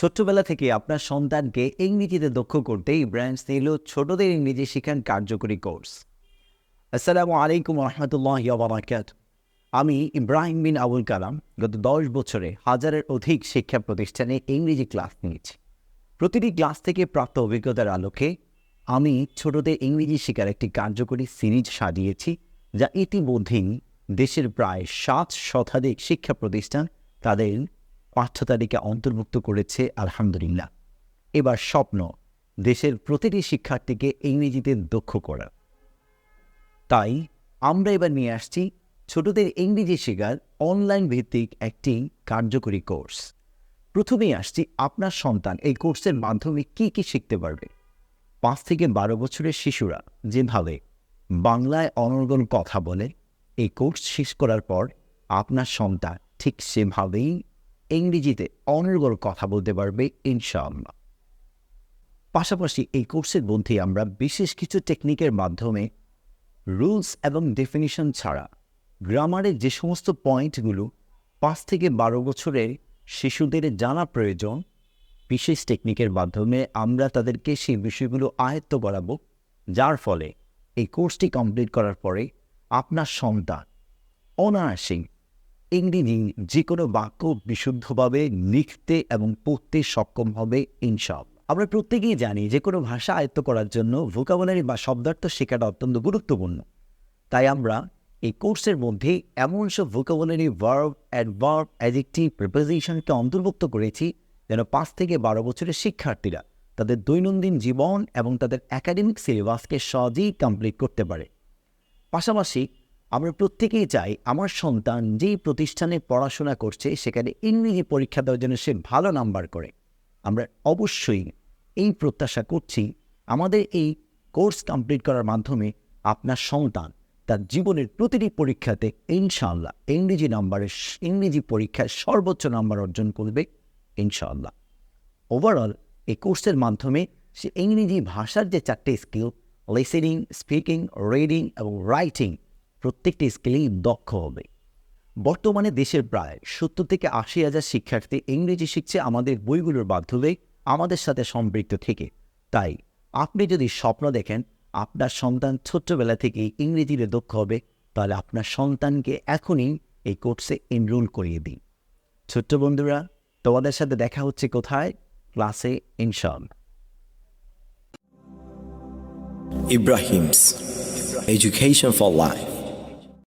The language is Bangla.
ছোট্টবেলা থেকে আপনার সন্তানকে ইংরেজিতে দক্ষ করতে ব্রাঞ্চ নিল ছোটদের ইংরেজি শিখান কার্যকরী কোর্স। আসসালামু আলাইকুম রহমতুল্লাহ বারাকাত। আমি ইব্রাহিম বিন আবুল কালাম, গত দশ বছরে হাজারের অধিক শিক্ষা প্রতিষ্ঠানে ইংরেজি ক্লাস নিয়েছি। প্রতিটি ক্লাস থেকে প্রাপ্ত অভিজ্ঞতার আলোকে আমি ছোটদের ইংরেজি শেখার একটি কার্যকরী সিরিজ সাজিয়েছি, যা ইতিমধ্যেই দেশের প্রায় সাত শতাধিক শিক্ষা প্রতিষ্ঠান তাদের পাঠ্যতালিকা অন্তর্ভুক্ত করেছে, আলহামদুলিল্লাহ। এবার স্বপ্ন, দেশের প্রতিটি শিক্ষার্থীকে ইংরেজিতে দক্ষ করা। তাই আমরা এবার নিয়ে আসছি ছোটদের ইংরেজি শেখার অনলাইন ভিত্তিক একটি কার্যকরী কোর্স। প্রথমেই আসছি আপনার সন্তান, এই কোর্সের মাধ্যমে কি কি শিখতে পারবে? পাঁচ থেকে বারো বছরের শিশুরা যেভাবে বাংলায় অনর্গল কথা বলে, এই কোর্স শেষ করার পর আপনার সন্তান ঠিক সেভাবেই ইংরেজিতে অনর্গল কথা বলতে পারবে, ইনশাআল্লাহ। পাশাপাশি এই কোর্সের মধ্যে আমরা বিশেষ কিছু টেকনিকের মাধ্যমে রুলস এবং ডেফিনিশন ছাড়া গ্রামারের যে সমস্ত পয়েন্টগুলো পাঁচ থেকে বারো বছরের শিশুদের জানা প্রয়োজন, বিশেষ টেকনিকের মাধ্যমে আমরা তাদেরকে সেই বিষয়গুলো আয়ত্ত করাবো, যার ফলে এই কোর্সটি কমপ্লিট করার পরে আপনার সন্তান অনায়াসেই ইংরেজি যে কোনো বাক্য বিশুদ্ধভাবে লিখতে এবং পড়তে সক্ষম হবে ইনসব আমরা প্রত্যেকেই জানি যে কোনো ভাষা আয়ত্ত করার জন্য ভোকাবুলারি বা শব্দার্থ শেখাটা অত্যন্ত গুরুত্বপূর্ণ। তাই আমরা এই কোর্সের মধ্যে এমন সব ভোকাবুলারি ভার্ব অ্যাডভার্ব অ্যাজেক্টিভ প্রিপোজিশনকে অন্তর্ভুক্ত করেছি যেন পাঁচ থেকে বারো বছরের শিক্ষার্থীরা তাদের দৈনন্দিন জীবন এবং তাদের একাডেমিক সিলেবাসকে সহজেই কমপ্লিট করতে পারে। পাশাপাশি আমরা প্রত্যেকেই চাই আমার সন্তান যেই প্রতিষ্ঠানে পড়াশোনা করছে সেখানে ইংরেজি পরীক্ষা দেওয়ার জন্য সে ভালো নাম্বার করে। আমরা অবশ্যই এই প্রত্যাশা করছি আমাদের এই কোর্স কমপ্লিট করার মাধ্যমে আপনার সন্তান তার জীবনের প্রতিটি পরীক্ষাতে ইনশাআল্লাহ ইংরেজি নাম্বারের ইংরেজি পরীক্ষায় সর্বোচ্চ নাম্বার অর্জন করবে ইনশাআল্লাহ। ওভারঅল এই কোর্সের মাধ্যমে সে ইংরেজি ভাষার যে চারটে স্কিল লিসেনিং স্পিকিং রিডিং এবং রাইটিং প্রত্যেকটি স্কিলেই দক্ষ হবে। বর্তমানে দেশের প্রায় সত্তর থেকে আশি হাজার শিক্ষার্থী ইংরেজি শিখছে আমাদের বইগুলোর মাধ্যমে, আমাদের সাথে সম্পৃক্ত থেকে। তাই আপনি যদি স্বপ্ন দেখেন, আপনার সন্তান ছোট্টবেলা থেকেই ইংরেজিতে দক্ষ হবে, তাহলে আপনার সন্তানকে এখনই এই কোর্সে এনরোল করিয়ে দিন। ছোট্ট বন্ধুরা, তোমাদের সাথে দেখা হচ্ছে কোথায়? ক্লাসে ইনশাল্লাহ Ibrahim's Education for Life.